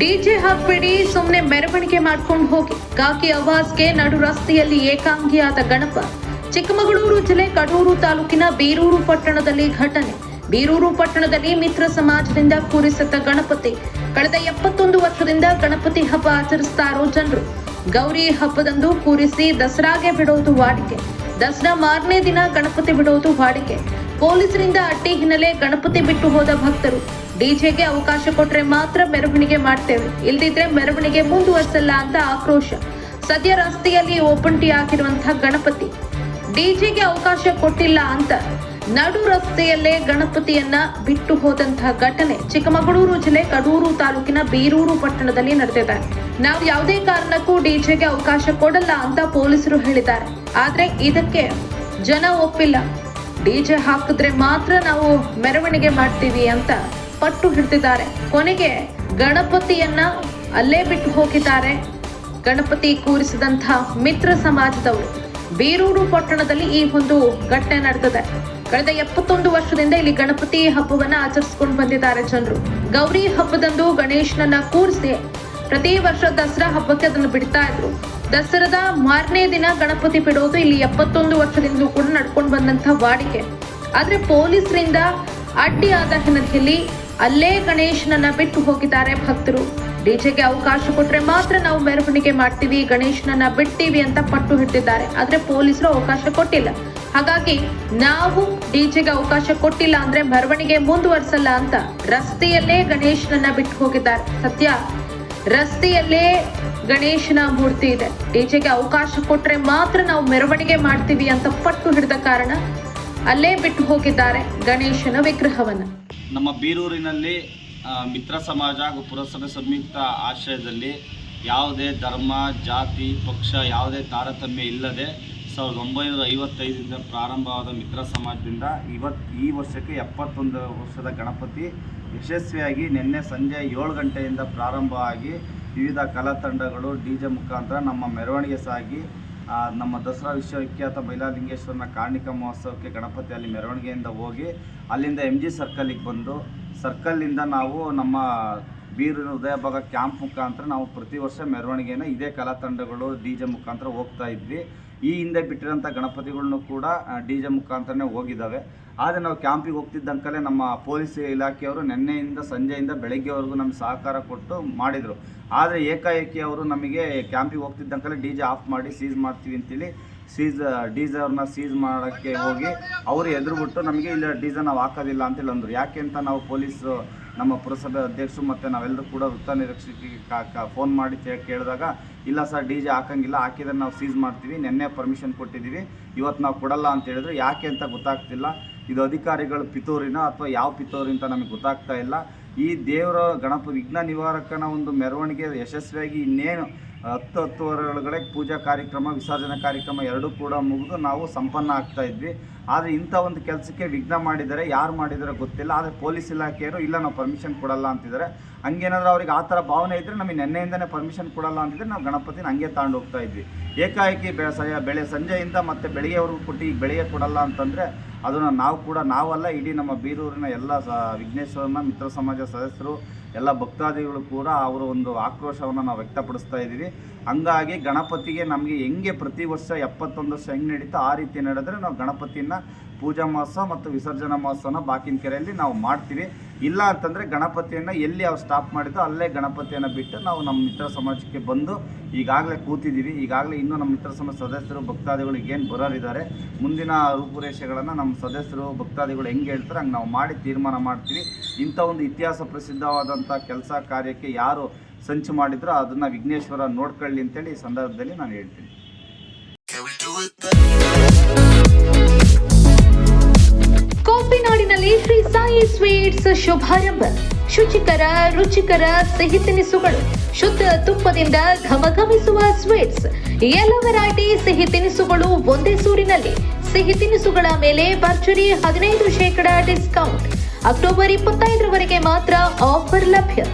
DJ ಹಾಕ್ಬೇಡಿ ಸುಮ್ಮನೆ ಮೆರವಣಿಗೆ ಮಾಡ್ಕೊಂಡು ಹೋಗಿ. ಕಾಕಿ ಅವಾಜ್ಗೆ ನಡು ರಸ್ತೆಯಲ್ಲಿ ಏಕಾಂಗಿಯಾದ ಗಣಪ. ಚಿಕ್ಕಮಗಳೂರು ಜಿಲ್ಲೆ ಕಡೂರು ತಾಲೂಕಿನ ಬೀರೂರು ಪಟ್ಟಣದಲ್ಲಿ ಘಟನೆ. ಬೀರೂರು ಪಟ್ಟಣದಲ್ಲಿ ಮಿತ್ರ ಸಮಾಜದಿಂದ ಕೂರಿಸಿದ್ದ ಗಣಪತಿ. ಕಳೆದ ಎಪ್ಪತ್ತೊಂದು ವರ್ಷದಿಂದ ಗಣಪತಿ ಹಬ್ಬ ಆಚರಿಸ್ತಾರೋ ಜನರು. ಗೌರಿ ಹಬ್ಬದಂದು ಕೂರಿಸಿ ದಸರಾಗೆ ಬಿಡೋದು ವಾಡಿಕೆ. ದಸರಾ ಮಾರನೇ ದಿನ ಗಣಪತಿ ಬಿಡೋದು ವಾಡಿಕೆ. ಪೊಲೀಸರಿಂದ ಅಡ್ಡಿ ಹಿನ್ನೆಲೆ ಗಣಪತಿ ಬಿಟ್ಟು ಹೋದ ಭಕ್ತರು. ಡಿಜೆಗೆ ಅವಕಾಶ ಕೊಟ್ರೆ ಮಾತ್ರ ಮೆರವಣಿಗೆ ಮಾಡ್ತೇವೆ. ಇಲ್ದಿದ್ರೆ ಮೆರವಣಿಗೆ ಮುಂದುವರಿಸಲ್ಲ ಅಂತ ಆಕ್ರೋಶ. ಸದ್ಯ ರಸ್ತೆಯಲ್ಲಿ ಓಪನ್ ಟಿ ಹಾಕಿರುವಂತಹ ಗಣಪತಿ. ಡಿಜೆಗೆ ಅವಕಾಶ ಕೊಟ್ಟಿಲ್ಲ ಅಂತ ನಡು ರಸ್ತೆಯಲ್ಲೇ ಗಣಪತಿಯನ್ನ ಬಿಟ್ಟು ಹೋದಂತಹ ಘಟನೆ ಚಿಕ್ಕಮಗಳೂರು ಜಿಲ್ಲೆ ಕಡೂರು ತಾಲೂಕಿನ ಬೀರೂರು ಪಟ್ಟಣದಲ್ಲಿ ನಡೆದಿದ್ದಾರೆ ನಾವು ಯಾವುದೇ ಕಾರಣಕ್ಕೂ ಡಿಜೆಗೆ ಅವಕಾಶ ಕೊಡಲ್ಲ ಅಂತ ಪೊಲೀಸರು ಹೇಳಿದ್ದಾರೆ. ಆದ್ರೆ ಇದಕ್ಕೆ ಜನ ಒಪ್ಪಿಲ್ಲ. ಡಿಜೆ ಹಾಕಿದ್ರೆ ಮಾತ್ರ ನಾವು ಮೆರವಣಿಗೆ ಮಾಡ್ತೀವಿ ಅಂತ ಪಟ್ಟು ಹಿಡಿದಿದ್ದಾರೆ. ಕೊನೆಗೆ ಗಣಪತಿಯನ್ನ ಅಲ್ಲೇ ಬಿಟ್ಟು ಹೋಗಿದ್ದಾರೆ. ಗಣಪತಿ ಕೂರಿಸಿದಂತಹ ಮಿತ್ರ ಸಮಾಜದವರು. ಬೀರೂರು ಪಟ್ಟಣದಲ್ಲಿ ಈ ಒಂದು ಘಟನೆ ನಡೆದಿದೆ. ಕಳೆದ ಎಪ್ಪತ್ತೊಂದು ವರ್ಷದಿಂದ ಇಲ್ಲಿ ಗಣಪತಿ ಹಬ್ಬವನ್ನ ಆಚರಿಸಿಕೊಂಡು ಬಂದಿದ್ದಾರೆ ಜನರು. ಗೌರಿ ಹಬ್ಬದಂದು ಗಣೇಶನನ್ನ ಕೂರಿಸಿ ಪ್ರತಿ ವರ್ಷ ದಸರಾ ಹಬ್ಬಕ್ಕೆ ಅದನ್ನು ಬಿಡ್ತಾ ಇದ್ರು. ದಸರಾದ ಮಾರನೇ ದಿನ ಗಣಪತಿ ಬಿಡೋದು ಇಲ್ಲಿ ಎಪ್ಪತ್ತೊಂದು ವರ್ಷದಿಂದ ಕೂಡ ನಡ್ಕೊಂಡು ಬಂದಂತಹ ವಾಡಿಕೆ. ಆದ್ರೆ ಪೊಲೀಸರಿಂದ ಅಡ್ಡಿ ಆದ ಹಿನ್ನೆಲೆಯಲ್ಲಿ ಅಲ್ಲೇ ಗಣೇಶನನ್ನ ಬಿಟ್ಟು ಹೋಗಿದ್ದಾರೆ ಭಕ್ತರು. ಡಿಜೆಗೆ ಅವಕಾಶ ಕೊಟ್ರೆ ಮಾತ್ರ ನಾವು ಮೆರವಣಿಗೆ ಮಾಡ್ತೀವಿ, ಗಣೇಶನನ್ನ ಬಿಡ್ತೀವಿ ಅಂತ ಪಟ್ಟು ಹಿಡಿದಿದ್ದಾರೆ ಆದ್ರೆ ಪೊಲೀಸರು ಅವಕಾಶ ಕೊಟ್ಟಿಲ್ಲ. ಹಾಗಾಗಿ ನಾವು ಡಿಜೆಗೆ ಅವಕಾಶ ಕೊಟ್ಟಿಲ್ಲ ಅಂದ್ರೆ ಮೆರವಣಿಗೆ ಮುಂದುವರಿಸಲ್ಲ ಅಂತ ರಸ್ತೆಯಲ್ಲೇ ಗಣೇಶನನ್ನ ಬಿಟ್ಟು ಹೋಗಿದ್ದಾರೆ. ಸತ್ಯ, ರಸ್ತೆಯಲ್ಲೇ ಗಣೇಶನ ಮೂರ್ತಿ ಇದೆ. ಡಿಜೆಗೆ ಅವಕಾಶ ಕೊಟ್ರೆ ಮಾತ್ರ ನಾವು ಮೆರವಣಿಗೆ ಮಾಡ್ತೀವಿ ಅಂತ ಪಟ್ಟು ಹಿಡಿದ ಕಾರಣ ಅಲ್ಲೇ ಬಿಟ್ಟು ಹೋಗಿದ್ದಾರೆ ಗಣೇಶನ ವಿಗ್ರಹವನ್ನ. ನಮ್ಮ ಬೀರೂರಿನಲ್ಲಿ ಮಿತ್ರ ಸಮಾಜ ಹಾಗೂ ಪುರಸಭೆ ಸಂಯುಕ್ತ ಆಶ್ರಯದಲ್ಲಿ ಯಾವುದೇ ಧರ್ಮ, ಜಾತಿ, ಪಕ್ಷ ಯಾವುದೇ ತಾರತಮ್ಯ ಇಲ್ಲದೆ ಸಾವಿರದ ಒಂಬೈನೂರ ಐವತ್ತೈದರಿಂದ ಪ್ರಾರಂಭವಾದ ಮಿತ್ರ ಸಮಾಜದಿಂದ ಇವತ್ತು ಈ ವರ್ಷಕ್ಕೆ ಎಪ್ಪತ್ತೊಂದು ವರ್ಷದ ಗಣಪತಿ ಯಶಸ್ವಿಯಾಗಿ ನಿನ್ನೆ ಸಂಜೆ ಏಳು ಗಂಟೆಯಿಂದ ಪ್ರಾರಂಭವಾಗಿ ವಿವಿಧ ಕಲಾ ತಂಡಗಳು ಡಿ ಜೆ ಮುಖಾಂತರ ನಮ್ಮ ಮೆರವಣಿಗೆ ಸಾಗಿ ನಮ್ಮ ದಸರಾ ವಿಶ್ವವಿಖ್ಯಾತ ಮೈಲಾಲಿಂಗೇಶ್ವರನ ಕಾರ್ಣಿಕ ಮಹೋತ್ಸವಕ್ಕೆ ಗಣಪತಿ ಅಲ್ಲಿ ಮೆರವಣಿಗೆಯಿಂದ ಹೋಗಿ ಅಲ್ಲಿಂದ ಎಂ ಜಿ ಸರ್ಕಲಿಗೆ ಬಂದು ಸರ್ಕಲ್ಲಿಂದ ನಾವು ನಮ್ಮ ಬೀರಿನ ಉದಯ ಭಾಗ ಕ್ಯಾಂಪ್ ಮುಖಾಂತರ ನಾವು ಪ್ರತಿ ವರ್ಷ ಮೆರವಣಿಗೆನ ಇದೇ ಕಲಾ ತಂಡಗಳು ಡಿ ಜೆ ಮುಖಾಂತರ ಹೋಗ್ತಾ ಇದ್ವಿ. ಈ ಹಿಂದೆ ಬಿಟ್ಟಿರೋಂಥ ಗಣಪತಿಗಳನ್ನು ಕೂಡ ಡಿ ಜೆ ಮುಖಾಂತರನೇ ಹೋಗಿದ್ದಾವೆ. ಆದರೆ ನಾವು ಕ್ಯಾಂಪಿಗೆ ಹೋಗ್ತಿದ್ದಂಕಲೇ ನಮ್ಮ ಪೊಲೀಸ್ ಇಲಾಖೆಯವರು ನಿನ್ನೆಯಿಂದ ಸಂಜೆಯಿಂದ ಬೆಳಗ್ಗೆವರೆಗೂ ನಮ್ಗೆ ಸಹಕಾರ ಕೊಟ್ಟು ಮಾಡಿದರು. ಆದರೆ ಏಕಾಏಕಿ ಅವರು ನಮಗೆ ಕ್ಯಾಂಪಿಗೆ ಹೋಗ್ತಿದ್ದಂಕಲೇ ಡಿ ಜೆ ಆಫ್ ಮಾಡಿ ಸೀಸ್ ಮಾಡ್ತೀವಿ ಅಂತೇಳಿ ಸೀಸ್ ಡೀಸರ್ನ ಸೀಸ್ ಮಾಡೋಕ್ಕೆ ಹೋಗಿ ಅವರು ಎದುರುಬಿಟ್ಟು ನಮಗೆ ಇಲ್ಲ ಡೀಸರ್ ನಾವು ಹಾಕೋದಿಲ್ಲ ಅಂತೇಳಿ ಅಂದರು. ಯಾಕೆ ಅಂತ ನಾವು ಪೊಲೀಸರು ನಮ್ಮ ಪುರಸಭೆ ಅಧ್ಯಕ್ಷರು ಮತ್ತು ನಾವೆಲ್ಲರೂ ಕೂಡ ವೃತ್ತ ನಿರೀಕ್ಷಕಿಗೆ ಫೋನ್ ಮಾಡಿ ಕೇಳಿದಾಗ, ಇಲ್ಲ ಸರ್ ಡಿ ಜೆ ಹಾಕಂಗಿಲ್ಲ, ಹಾಕಿದ್ರೆ ನಾವು ಸೀಸ್ ಮಾಡ್ತೀವಿ, ನಿನ್ನೆ ಪರ್ಮಿಷನ್ ಕೊಟ್ಟಿದ್ದೀವಿ, ಇವತ್ತು ನಾವು ಕೊಡಲ್ಲ ಅಂತ ಹೇಳಿದ್ರು ಯಾಕೆ ಅಂತ ಗೊತ್ತಾಗ್ತಿಲ್ಲ. ಇದು ಅಧಿಕಾರಿಗಳು ಪಿತೂರಿನ ಅಥವಾ ಯಾವ ಪಿತೂರಿ ಅಂತ ನಮಗೆ ಗೊತ್ತಾಗ್ತಾ ಇಲ್ಲ. ಈ ದೇವರ ಗಣಪ ವಿಘ್ನ ನಿವಾರಕನ ಒಂದು ಮೆರವಣಿಗೆ ಯಶಸ್ವಿಯಾಗಿ ಇನ್ನೇನು ಹತ್ತು ಹತ್ತುವರೆ ಒಳಗಡೆ ಪೂಜಾ ಕಾರ್ಯಕ್ರಮ, ವಿಸರ್ಜನಾ ಕಾರ್ಯಕ್ರಮ ಎರಡೂ ಕೂಡ ಮುಗಿದು ನಾವು ಸಂಪನ್ನ ಆಗ್ತಾ ಇದ್ವಿ. ಆದರೆ ಇಂಥ ಒಂದು ಕೆಲಸಕ್ಕೆ ವಿಘ್ನ ಮಾಡಿದ್ದಾರೆ ಯಾರು ಮಾಡಿದರೆ ಗೊತ್ತಿಲ್ಲ. ಆದರೆ ಪೊಲೀಸ್ ಇಲಾಖೆಯವರು, ಇಲ್ಲ, ನಾವು ಪರ್ಮಿಷನ್ ಕೊಡಲ್ಲ ಅಂತಿದ್ದಾರೆ. ಹಂಗೇನಾದ್ರೂ ಅವ್ರಿಗೆ ಆ ಥರ ಭಾವನೆ ಇದ್ದರೆ ನಮಗೆ ನೆನ್ನೆಯಿಂದನೇ ಪರ್ಮಿಷನ್ ಕೊಡಲ್ಲ ಅಂತಿದ್ರೆ ನಾವು ಗಣಪತಿನ ಹಂಗೆ ತಗೊಂಡು ಹೋಗ್ತಾ ಇದ್ವಿ. ಏಕಾಏಕಿ ಬೆ ಬೆಳೆ ಸಂಜೆಯಿಂದ ಮತ್ತೆ ಬೆಳಿಗ್ಗೆವರೆಗೂ ಕೊಟ್ಟು ಈಗ ಬೆಳಿಗ್ಗೆ ಕೊಡಲ್ಲ ಅಂತಂದರೆ ಅದನ್ನು ನಾವು ಕೂಡ ನಾವಲ್ಲ, ಇಡೀ ನಮ್ಮ ಬೀರೂರಿನ ಎಲ್ಲ ಸ, ವಿಘ್ನೇಶ್ವರನ ಮಿತ್ರ ಸಮಾಜ ಸದಸ್ಯರು ಎಲ್ಲ ಭಕ್ತಾದಿಗಳು ಕೂಡ ಅವರ ಒಂದು ಆಕ್ರೋಶವನ್ನು ನಾವು ವ್ಯಕ್ತಪಡಿಸ್ತಾ ಇದ್ದೀವಿ. ಹಂಗಾಗಿ ಗಣಪತಿಗೆ ನಮಗೆ ಹೆಂಗೆ ಪ್ರತಿ ವರ್ಷ ಎಪ್ಪತ್ತೊಂದು ವರ್ಷ ಹೆಂಗೆ ನಡೀತೋ ಆ ರೀತಿ ನಡೆದ್ರೆ ನಾವು ಗಣಪತಿನ ಪೂಜಾ ಮಾಸ ಮತ್ತು ವಿಸರ್ಜನಾ ಮಹೋತ್ಸವನ ಬಾಕಿನ ಕೆರೆಯಲ್ಲಿ ನಾವು ಮಾಡ್ತೀವಿ. ಇಲ್ಲ ಅಂತಂದರೆ ಗಣಪತಿಯನ್ನು ಎಲ್ಲಿ ಅವ್ರು ಸ್ಟಾಪ್ ಮಾಡಿದ್ದೋ ಅಲ್ಲೇ ಗಣಪತಿಯನ್ನು ಬಿಟ್ಟು ನಾವು ನಮ್ಮ ಮಿತ್ರ ಸಮಾಜಕ್ಕೆ ಬಂದು ಈಗಾಗಲೇ ಕೂತಿದ್ದೀವಿ. ಈಗಾಗಲೇ ಇನ್ನೂ ನಮ್ಮ ಮಿತ್ರ ಸಮಾಜ ಸದಸ್ಯರು, ಭಕ್ತಾದಿಗಳು ಏನು ಬರೋರಿದ್ದಾರೆ. ಮುಂದಿನ ರೂಪುರೇಷೆಗಳನ್ನು ನಮ್ಮ ಸದಸ್ಯರು, ಭಕ್ತಾದಿಗಳು ಹೆಂಗೆ ಹೇಳ್ತಾರೆ ಹಂಗೆ ನಾವು ಮಾಡಿ ತೀರ್ಮಾನ ಮಾಡ್ತೀವಿ. ಇಂಥ ಒಂದು ಇತಿಹಾಸ ಪ್ರಸಿದ್ಧವಾದಂಥ ಕೆಲಸ ಕಾರ್ಯಕ್ಕೆ ಯಾರು ಸಂಚು ಮಾಡಿದ್ರೋ ಅದನ್ನು ವಿಘ್ನೇಶ್ವರ ನೋಡ್ಕೊಳ್ಳಿ ಅಂತೇಳಿ ಈ ಸಂದರ್ಭದಲ್ಲಿ ನಾನು ಹೇಳ್ತೀನಿ. ಸ್ವೀಟ್ಸ್ ಶುಭಾರಂಭ. ಶುಚಿಕರ, ರುಚಿಕರ ಸಿಹಿ ತಿನಿಸುಗಳು. ಶುದ್ಧ ತುಪ್ಪದಿಂದ ಘಮಘಮಿಸುವ ಸ್ವೀಟ್ಸ್ ಎಲ್ಲ ವೆರೈಟಿ ಸಿಹಿ ತಿನಿಸುಗಳು ಒಂದೇ ಸೂರಿನಲ್ಲಿ. ಸಿಹಿ ತಿನಿಸುಗಳ ಮೇಲೆ ಭರ್ಜರಿ ಹದಿನೈದು ಶೇಕಡ ಡಿಸ್ಕೌಂಟ್ ಅಕ್ಟೋಬರ್ ಇಪ್ಪತ್ತೈದರವರೆಗೆ ಮಾತ್ರ ಆಫರ್ ಲಭ್ಯ.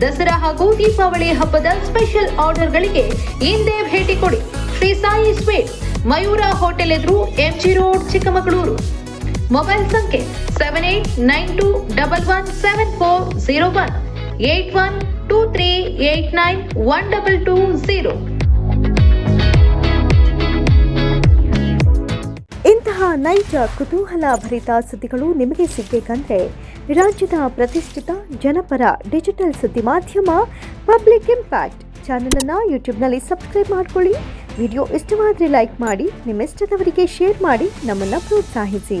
ದಸರಾ ಹಾಗೂ ದೀಪಾವಳಿ ಹಬ್ಬದ ಸ್ಪೆಷಲ್ ಆರ್ಡರ್ಗಳಿಗೆ ಹಿಂದೆ ಭೇಟಿ ಕೊಡಿ. ಶ್ರೀ ಸಾಯಿ ಸ್ವೀಟ್ಸ್ ಮಯೂರ ಹೋಟೆಲ್ ಎದುರು ಎಂಜಿ ರೋಡ್ ಚಿಕ್ಕಮಗಳೂರು. ಮೊಬೈಲ್ ಸಂಖ್ಯೆ seven eight nine two double one seven four zero one eight one two three eight nine one double two zero ಇಂತಹ ನೈಜ, ಕುತೂಹಲ ಭರಿತ ಸುದ್ದಿಗಳು ನಿಮಗೆ ಸಿಗಬೇಕಂದ್ರೆ ರಾಜ್ಯದ ಪ್ರತಿಷ್ಠಿತ ಜನಪರ ಡಿಜಿಟಲ್ ಸುದ್ದಿ ಮಾಧ್ಯಮ ಪಬ್ಲಿಕ್ ಇಂಪ್ಯಾಕ್ಟ್ ಚಾನಲನ್ನು ಯೂಟ್ಯೂಬ್ನಲ್ಲಿ ಸಬ್ಸ್ಕ್ರೈಬ್ ಮಾಡ್ಕೊಳ್ಳಿ. ವಿಡಿಯೋ ಇಷ್ಟವಾದರೆ ಲೈಕ್ ಮಾಡಿ, ನಿಮ್ಮಿಷ್ಟದವರಿಗೆ ಶೇರ್ ಮಾಡಿ, ನಮ್ಮನ್ನು ಪ್ರೋತ್ಸಾಹಿಸಿ.